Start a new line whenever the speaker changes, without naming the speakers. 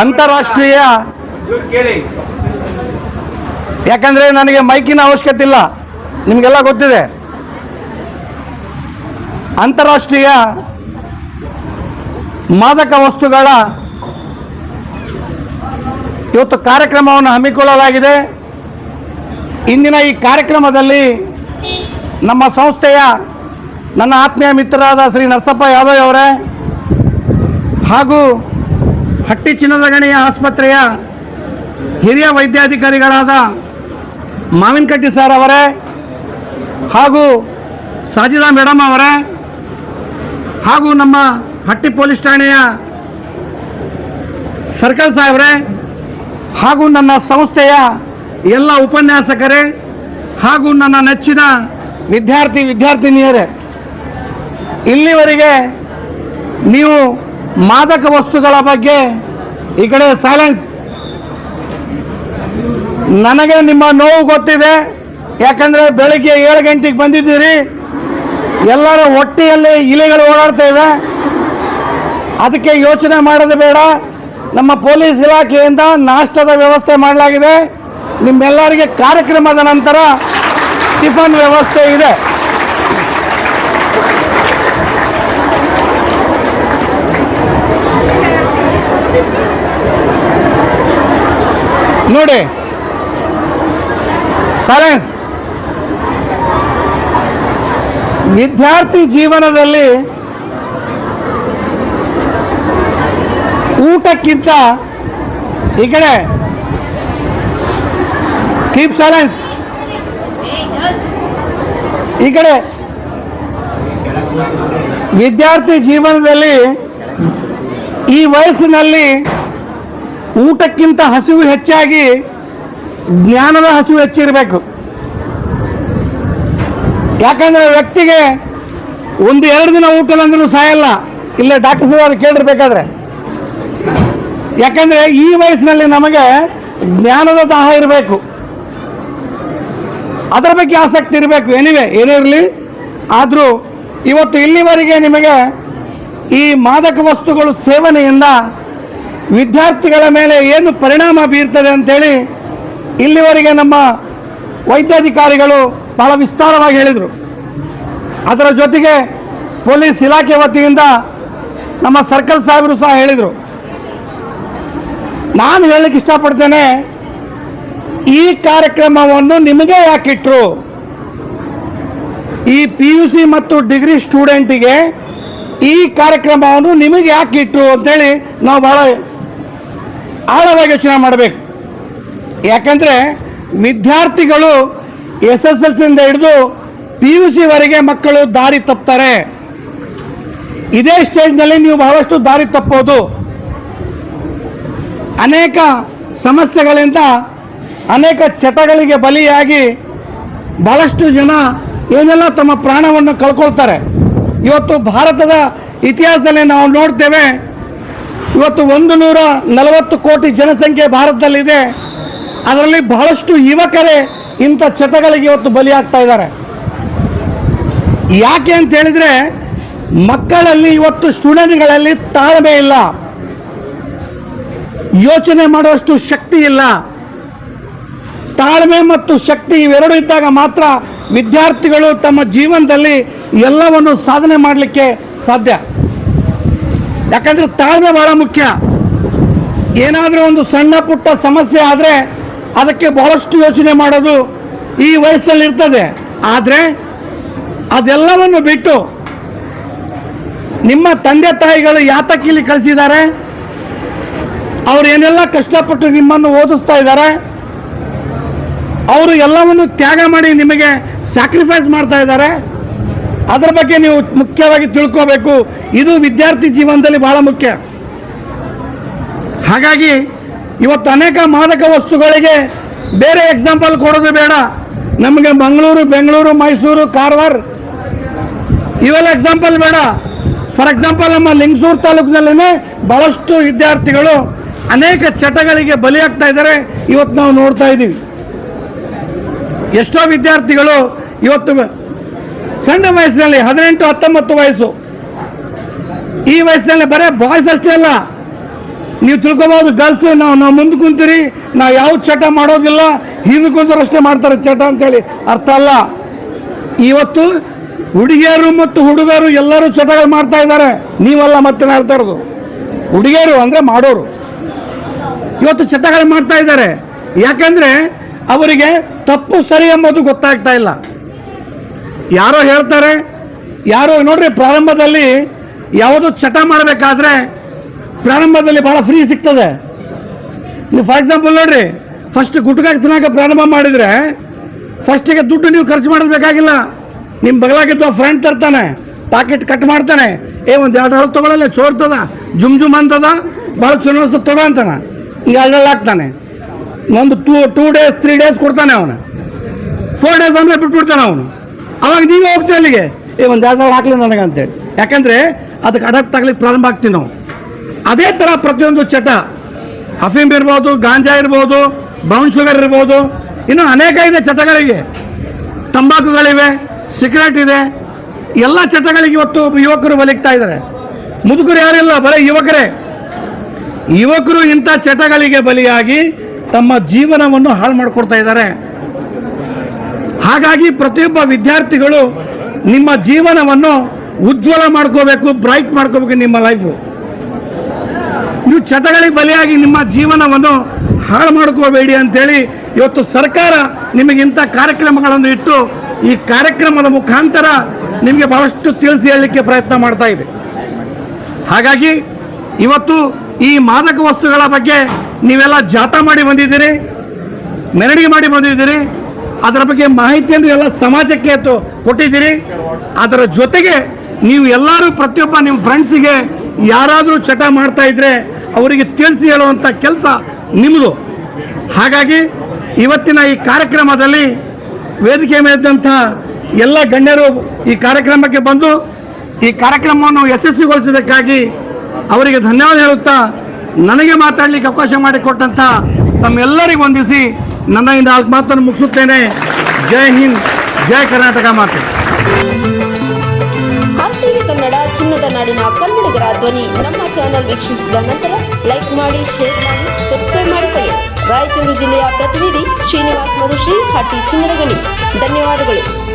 ಅಂತಾರಾಷ್ಟ್ರೀಯ ಯಾಕಂದ್ರೆ ನನಗೆ ಮೈಕಿನ ಅವಶ್ಯಕತೆ ಇಲ್ಲ. ನಿಮಗೆಲ್ಲ ಗೊತ್ತಿದೆ. ಅಂತಾರಾಷ್ಟ್ರೀಯ ಮಾದಕ ವಸ್ತುಗಳ ಇವತ್ತು ಕಾರ್ಯಕ್ರಮವನ್ನು ಹಮ್ಮಿಕೊಳ್ಳಲಾಗಿದೆ. ಇಂದಿನ ಈ ಕಾರ್ಯಕ್ರಮದಲ್ಲಿ ನಮ್ಮ ಸಂಸ್ಥೆಯ ನನ್ನ ಆತ್ಮೀಯ ಮಿತ್ರರಾದ ಶ್ರೀ ನರಸಪ್ಪ ಯಾದವ್ ಅವರೇ ಹಾಗೂ ಹಟ್ಟಿ ಚಿನ್ನದ ಗಣಿಯ ಆಸ್ಪತ್ರೆಯ ಹಿರಿಯ ವೈದ್ಯಾಧಿಕಾರಿಗಳಾದ ಮಾವಿನಕಟ್ಟಿ ಸರ್ ಅವರೇ ಹಾಗೂ ಸಾಜಿದಾ ಮೇಡಮ್ ಅವರೇ ಹಾಗೂ ನಮ್ಮ ಹಟ್ಟಿ ಪೊಲೀಸ್ ಠಾಣೆಯ ಸರ್ಕಲ್ ಸಾಹೇಬ್ರೆ ಹಾಗೂ ನನ್ನ ಸಂಸ್ಥೆಯ ಎಲ್ಲ ಉಪನ್ಯಾಸಕರೇ ಹಾಗೂ ನನ್ನ ನೆಚ್ಚಿನ ವಿದ್ಯಾರ್ಥಿ ವಿದ್ಯಾರ್ಥಿನಿಯರೇ, ಇಲ್ಲಿವರೆಗೆ ನೀವು ಮಾದಕ ವಸ್ತುಗಳ ಬಗ್ಗೆ ಈ ಕಡೆ ಸೈಲೆನ್ಸ್ ನನಗೆ ನಿಮ್ಮ ನೋವು ಗೊತ್ತಿದೆ. ಯಾಕಂದರೆ ಬೆಳಿಗ್ಗೆ ಏಳು ಗಂಟೆಗೆ ಬಂದಿದ್ದೀರಿ. ಎಲ್ಲರ ಹೊಟ್ಟೆಯಲ್ಲಿ ಇಲೆಗಳು ಓಡಾಡ್ತಾ ಇವೆ. ಅದಕ್ಕೆ ಯೋಚನೆ ಮಾಡೋದು ಬೇಡ. ನಮ್ಮ ಪೊಲೀಸ್ ಇಲಾಖೆಯಿಂದ ನಾಷ್ಟದ ವ್ಯವಸ್ಥೆ ಮಾಡಲಾಗಿದೆ. ನಿಮ್ಮೆಲ್ಲರಿಗೆ ಕಾರ್ಯಕ್ರಮದ ನಂತರ ಟಿಫನ್ ವ್ಯವಸ್ಥೆ ಇದೆ. ನೋಡಿ. ಸೈಲೆನ್ಸ್ ವಿದ್ಯಾರ್ಥಿ ಜೀವನದಲ್ಲಿ ಊಟಕ್ಕಿಂತ ಈ ಕಡೆ. ಕೀಪ್ ಸೈಲೆನ್ಸ್ ಈ ಕಡೆ. ವಿದ್ಯಾರ್ಥಿ ಜೀವನದಲ್ಲಿ ಈ ವಯಸ್ಸಿನಲ್ಲಿ ಊಟಕ್ಕಿಂತ ಹಸಿವು ಹೆಚ್ಚಾಗಿ ಜ್ಞಾನದ ಹಸಿವು ಹೆಚ್ಚಿರಬೇಕು. ಯಾಕಂದ್ರೆ ವ್ಯಕ್ತಿಗೆ ಒಂದು ಎರಡು ದಿನ ಊಟ ಅಂದ್ರೂ ಸಾಯಲ್ಲ. ಇಲ್ಲೇ ಡಾಕ್ಟರ್ ಸಾಹೇಬ್ ಕೇಳಿರ್ಬೇಕಾದ್ರೆ. ಯಾಕಂದ್ರೆ ಈ ವಯಸ್ಸಿನಲ್ಲಿ ನಮಗೆ ಜ್ಞಾನದ ದಾಹ ಇರಬೇಕು. ಅದರ ಬಗ್ಗೆ ಆಸಕ್ತಿ ಇರಬೇಕು. ಏನಿವೆ ಏನೇ ಇರಲಿ, ಆದರೂ ಇವತ್ತು ಇಲ್ಲಿವರೆಗೆ ನಿಮಗೆ ಈ ಮಾದಕ ವಸ್ತುಗಳು ಸೇವನೆಯಿಂದ ವಿದ್ಯಾರ್ಥಿಗಳ ಮೇಲೆ ಏನು ಪರಿಣಾಮ ಬೀರ್ತದೆ ಅಂತೇಳಿ ಇಲ್ಲಿವರೆಗೆ ನಮ್ಮ ವೈದ್ಯಾಧಿಕಾರಿಗಳು ಬಹಳ ವಿಸ್ತಾರವಾಗಿ ಹೇಳಿದರು. ಅದರ ಜೊತೆಗೆ ಪೊಲೀಸ್ ಇಲಾಖೆ ವತಿಯಿಂದ ನಮ್ಮ ಸರ್ಕಲ್ ಸಾಹೇಬರು ಸಹ ಹೇಳಿದರು. ನಾನು ಹೇಳಲಿಕ್ಕೆ ಇಷ್ಟಪಡ್ತೇನೆ, ಈ ಕಾರ್ಯಕ್ರಮವನ್ನು ನಿಮಗೆ ಯಾಕಿಟ್ರು ಈ ಪಿ ಯು ಸಿ ಮತ್ತು ಡಿಗ್ರಿ ಸ್ಟೂಡೆಂಟಿಗೆ ಈ ಕಾರ್ಯಕ್ರಮವನ್ನು ನಿಮಗೆ ಯಾಕೆ ಇಟ್ರು ಅಂತೇಳಿ ನಾವು ಭಾಳ ಆಳವಾಗಿ ಯೋಚನೆ ಮಾಡಬೇಕು. ಯಾಕಂದರೆ ವಿದ್ಯಾರ್ಥಿಗಳು ಎಸ್ ಎಸ್ ಎಲ್ ಸಿಯಿಂದ ಹಿಡಿದು ಪಿ ಯು ಸಿವರೆಗೆ ಮಕ್ಕಳು ದಾರಿ ತಪ್ತಾರೆ. ಇದೇ ಸ್ಟೇಜ್ನಲ್ಲಿ ನೀವು ಬಹಳಷ್ಟು ದಾರಿ ತಪ್ಪೋದು. ಅನೇಕ ಸಮಸ್ಯೆಗಳಿಂದ ಅನೇಕ ಚಟಗಳಿಗೆ ಬಲಿಯಾಗಿ ಬಹಳಷ್ಟು ಜನ ಏನೆಲ್ಲ ತಮ್ಮ ಪ್ರಾಣವನ್ನು ಕಳ್ಕೊಳ್ತಾರೆ. ಇವತ್ತು ಭಾರತದ ಇತಿಹಾಸದಲ್ಲಿ ನಾವು ನೋಡ್ತೇವೆ ಇವತ್ತು ಒಂದು ನೂರ ನಲವತ್ತು ಕೋಟಿ ಜನಸಂಖ್ಯೆ ಭಾರತದಲ್ಲಿದೆ. ಅದರಲ್ಲಿ ಬಹಳಷ್ಟು ಯುವಕರೇ ಇಂಥ ಚಟಗಳಿಗೆ ಇವತ್ತು ಬಲಿಯಾಗ್ತಾ ಇದ್ದಾರೆ. ಯಾಕೆ ಅಂತ ಹೇಳಿದ್ರೆ ಮಕ್ಕಳಲ್ಲಿ ಇವತ್ತು ಸ್ಟೂಡೆಂಟ್ಗಳಲ್ಲಿ ತಾಳ್ಮೆ ಇಲ್ಲ. ಯೋಚನೆ ಮಾಡುವಷ್ಟು ಶಕ್ತಿ ಇಲ್ಲ. ತಾಳ್ಮೆ ಮತ್ತು ಶಕ್ತಿ ಇವೆರಡು ಇದ್ದಾಗ ಮಾತ್ರ ವಿದ್ಯಾರ್ಥಿಗಳು ತಮ್ಮ ಜೀವನದಲ್ಲಿ ಎಲ್ಲವನ್ನು ಸಾಧನೆ ಮಾಡಲಿಕ್ಕೆ ಸಾಧ್ಯ. ಯಾಕಂದ್ರೆ ತಾಳ್ಮೆ ಬಹಳ ಮುಖ್ಯ. ಏನಾದರೂ ಒಂದು ಸಣ್ಣ ಪುಟ್ಟ ಸಮಸ್ಯೆ ಆದರೆ ಅದಕ್ಕೆ ಬಹಳಷ್ಟು ಯೋಚನೆ ಮಾಡೋದು ಈ ವಯಸ್ಸಲ್ಲಿ ಇರ್ತದೆ. ಆದರೆ ಅದೆಲ್ಲವನ್ನು ಬಿಟ್ಟು ನಿಮ್ಮ ತಂದೆ ತಾಯಿಗಳು ಯಾತಕ್ಕಿಲ್ಲಿ ಕಳಿಸಿದ್ದಾರೆ? ಅವ್ರು ಏನೆಲ್ಲ ಕಷ್ಟಪಟ್ಟು ನಿಮ್ಮನ್ನು ಓದಿಸ್ತಾ ಇದ್ದಾರೆ? ಅವರು ಎಲ್ಲವನ್ನು ತ್ಯಾಗ ಮಾಡಿ ನಿಮಗೆ ಸ್ಯಾಕ್ರಿಫೈಸ್ ಮಾಡ್ತಾ ಇದ್ದಾರೆ? ಅದರ ಬಗ್ಗೆ ನೀವು ಮುಖ್ಯವಾಗಿ ತಿಳ್ಕೋಬೇಕು. ಇದು ವಿದ್ಯಾರ್ಥಿ ಜೀವನದಲ್ಲಿ ಬಹಳ ಮುಖ್ಯ. ಹಾಗಾಗಿ ಇವತ್ತು ಅನೇಕ ಮಾದಕ ವಸ್ತುಗಳಿಗೆ ಬೇರೆ ಎಕ್ಸಾಂಪಲ್ ಕೊಡೋದು ಬೇಡ. ನಮಗೆ ಮಂಗಳೂರು, ಬೆಂಗಳೂರು, ಮೈಸೂರು, ಕಾರವಾರ ಇವೆಲ್ಲ ಎಕ್ಸಾಂಪಲ್ ಬೇಡ. ಫಾರ್ ಎಕ್ಸಾಂಪಲ್ ನಮ್ಮ ಲಿಂಗಸೂರು ತಾಲೂಕಿನಲ್ಲೇ ಬಹಳಷ್ಟು ವಿದ್ಯಾರ್ಥಿಗಳು ಅನೇಕ ಚಟಗಳಿಗೆ ಬಲಿಯಾಗ್ತಾ ಇದ್ದಾರೆ ಇವತ್ತು ನಾವು ನೋಡ್ತಾ ಇದ್ದೀವಿ. ಎಷ್ಟೋ ವಿದ್ಯಾರ್ಥಿಗಳು ಇವತ್ತು ಸಣ್ಣ ವಯಸ್ಸಿನಲ್ಲಿ ಹದಿನೆಂಟು, ಹತ್ತೊಂಬತ್ತು ವಯಸ್ಸು. ಈ ವಯಸ್ಸಿನಲ್ಲಿ ಬರೇ ಬಾಯ್ಸ್ ಅಷ್ಟೇ ಅಲ್ಲ. ನೀವು ತಿಳ್ಕೊಬೋದು ಗರ್ಲ್ಸ್ ನಾವು ನಾವು ಮುಂದೆ ಕುಂತೀರಿ, ನಾವು ಯಾವ ಚಟ ಮಾಡೋದಿಲ್ಲ, ಹಿಂದೆ ಕುಂತರು ಅಷ್ಟೇ ಮಾಡ್ತಾರೆ ಚಟ ಅಂತೇಳಿ. ಅರ್ಥ ಅಲ್ಲ? ಇವತ್ತು ಹುಡುಗಿಯರು ಮತ್ತು ಹುಡುಗರು ಎಲ್ಲರೂ ಚಟಗಳು ಮಾಡ್ತಾ ಇದ್ದಾರೆ. ನೀವಲ್ಲ ಮತ್ತೆ ಹೇಳ್ತಾ ಇರೋದು. ಹುಡುಗಿಯರು ಅಂದರೆ ಮಾಡೋರು. ಇವತ್ತು ಚಟಗಳು ಮಾಡ್ತಾ ಇದ್ದಾರೆ. ಯಾಕೆಂದರೆ ಅವರಿಗೆ ತಪ್ಪು ಸರಿ ಎಂಬುದು ಗೊತ್ತಾಗ್ತಾ ಇಲ್ಲ. ಯಾರೋ ಹೇಳ್ತಾರೆ, ಯಾರೋ ನೋಡ್ರಿ ಪ್ರಾರಂಭದಲ್ಲಿ ಯಾವುದೋ ಚಟ ಮಾಡಬೇಕಾದ್ರೆ ಪ್ರಾರಂಭದಲ್ಲಿ ಭಾಳ ಫ್ರೀ ಸಿಗ್ತದೆ. ನೀವು ಫಾರ್ ಎಕ್ಸಾಂಪಲ್ ನೋಡ್ರಿ ಫಸ್ಟ್ ಗುಟ್ಕಾಗಿ ತಿನ್ನೋಕೆ ಪ್ರಾರಂಭ ಮಾಡಿದರೆ ಫಸ್ಟಿಗೆ ದುಡ್ಡು ನೀವು ಖರ್ಚು ಮಾಡಬೇಕಾಗಿಲ್ಲ ನಿಮ್ಮ ಬಗಲಾಗಿದ್ದು ಫ್ರೆಂಡ್ ತರ್ತಾನೆ ಪಾಕೆಟ್ ಕಟ್ ಮಾಡ್ತಾನೆ, ಏ, ಒಂದು ಎರಡು ಹಳು ತೊಗೊಳಲ್ಲ ಚೋರ್ತದ ಜುಮ್ ಜುಮ್ ಅಂತದ ಭಾಳ ಚಲೋ ತೊಗೊ ಅಂತಾನೆ. ಈಗ ಎರಡೆರಡು ಹಾಕ್ತಾನೆ. ಒಂದು two two days three days ಕೊಡ್ತಾನೆ ಅವನು. ಫೋರ್ ಡೇಸ್ ಅಂದರೆ ಬಿಟ್ಬಿಡ್ತಾನೆ ಅವನು. ಅವಾಗ ನೀವೇ ಹೋಗ್ತೀರಿ ಅಲ್ಲಿಗೆ? ಏ, ಒಂದು ಎರಡು ಹಾಕ್ಲಿ ನನಗೆ ಅಂತೇಳಿ ಯಾಕಂದರೆ ಅದಕ್ಕೆ ಅಡಾಪ್ಟ್ ಆಗ್ಲಿಕ್ಕೆ ಪ್ರಾರಂಭ ಆಗ್ತೀವಿ ನಾವು. ಅದೇ ಥರ ಪ್ರತಿಯೊಂದು ಚಟ. ಅಫೀಮ್ ಇರ್ಬೋದು, ಗಾಂಜಾ ಇರ್ಬೋದು ಬ್ರೌನ್ ಶುಗರ್ ಇರ್ಬೋದು. ಇನ್ನು ಅನೇಕ ಇದೆ ಚಟಗಳಿಗೆ. ತಂಬಾಕುಗಳಿವೆ ಸಿಗರೇಟ್ ಇದೆ. ಎಲ್ಲ ಚಟಗಳಿಗೆ ಇವತ್ತು ಯುವಕರು ಬಲಿಗ್ತಾ ಇದ್ದಾರೆ. ಮುದುಕರು ಯಾರಿಲ್ಲ ಬರೀ ಯುವಕರೇ. ಯುವಕರು ಇಂಥ ಚಟಗಳಿಗೆ ಬಲಿಯಾಗಿ ತಮ್ಮ ಜೀವನವನ್ನು ಹಾಳು ಮಾಡಿಕೊಡ್ತಾ ಇದ್ದಾರೆ. ಹಾಗಾಗಿ ಪ್ರತಿಯೊಬ್ಬ ವಿದ್ಯಾರ್ಥಿಗಳು ನಿಮ್ಮ ಜೀವನವನ್ನು ಉಜ್ವಲ ಮಾಡ್ಕೋಬೇಕು ಬ್ರೈಟ್ ಮಾಡ್ಕೋಬೇಕು ನಿಮ್ಮ ಲೈಫು ನೀವು ಚಟಗಳಿಗೆ ಬಲಿಯಾಗಿ ನಿಮ್ಮ ಜೀವನವನ್ನು ಹಾಳು ಮಾಡ್ಕೋಬೇಡಿ ಅಂತೇಳಿ ಇವತ್ತು ಸರ್ಕಾರ ನಿಮಗೆ ಇಂಥ ಕಾರ್ಯಕ್ರಮಗಳನ್ನು ಇಟ್ಟು ಈ ಕಾರ್ಯಕ್ರಮದ ಮುಖಾಂತರ ನಿಮಗೆ ಬಹಳಷ್ಟು ತಿಳಿಸಿ ಹೇಳಲಿಕ್ಕೆ ಪ್ರಯತ್ನ ಮಾಡ್ತಾ ಇದೆ. ಹಾಗಾಗಿ ಇವತ್ತು ಈ ಮಾದಕ ವಸ್ತುಗಳ ಬಗ್ಗೆ ನೀವೆಲ್ಲ ಜಾಥಾ ಮಾಡಿ ಬಂದಿದ್ದೀರಿ, ಮೆರವಣಿಗೆ ಮಾಡಿ ಬಂದಿದ್ದೀರಿ ಅದರ ಬಗ್ಗೆ ಮಾಹಿತಿಯನ್ನು ಎಲ್ಲ ಸಮಾಜಕ್ಕೆ ಕೊಟ್ಟಿದ್ದೀರಿ. ಅದರ ಜೊತೆಗೆ ನೀವು ಎಲ್ಲರೂ ಪ್ರತಿಯೊಬ್ಬ ನಿಮ್ಮ ಫ್ರೆಂಡ್ಸಿಗೆ ಯಾರಾದರೂ ಚಟ ಮಾಡ್ತಾ ಇದ್ರೆ ಅವರಿಗೆ ತಿಳಿಸಿ ಹೇಳುವಂಥ ಕೆಲಸ ನಿಮ್ಮದು ಹಾಗಾಗಿ ಇವತ್ತಿನ ಈ ಕಾರ್ಯಕ್ರಮದಲ್ಲಿ ವೇದಿಕೆ ಮೇಲಿದ್ದಂಥ ಎಲ್ಲ ಗಣ್ಯರು ಈ ಕಾರ್ಯಕ್ರಮಕ್ಕೆ ಬಂದು ಈ ಕಾರ್ಯಕ್ರಮವನ್ನು ಯಶಸ್ವಿಗೊಳಿಸಿದ್ದಕ್ಕಾಗಿ ಅವರಿಗೆ ಧನ್ಯವಾದ ಹೇಳುತ್ತಾ ನನಗೆ ಮಾತಾಡಲಿಕ್ಕೆ ಅವಕಾಶ ಮಾಡಿಕೊಟ್ಟಂಥ ತಮ್ಮೆಲ್ಲರಿಗೂ ವಂದಿಸಿ ನನ್ನ ಈ ನಾಲ್ಕು ಮಾತನ್ನು ಮುಗಿಸುತ್ತೇನೆ. ಜೈ ಹಿಂದ್, ಜೈ ಕರ್ನಾಟಕ ಮಾತೆ.
ಕನ್ನಡ, ಚಿನ್ನದ ನಾಡಿನ ಕನ್ನಡಿಗರ ಧ್ವನಿ ನಮ್ಮ ಚಾನೆಲ್ ವೀಕ್ಷಿಸಿದ ನಂತರ ಲೈಕ್ ಮಾಡಿ ಶೇರ್ ಮಾಡಿ ಸಬ್ಸ್ಕ್ರೈಬ್ ಮಾಡಿಕೊಳ್ಳಿ. ರಾಯಚೂರು ಜಿಲ್ಲೆಯ ಪ್ರತಿನಿಧಿ ಶ್ರೀನಿವಾಸ್ ಮಧುಶ್ರೀ ಹಟ್ಟಿ ಚಿನ್ನರಗಣಿ. ಧನ್ಯವಾದಗಳು.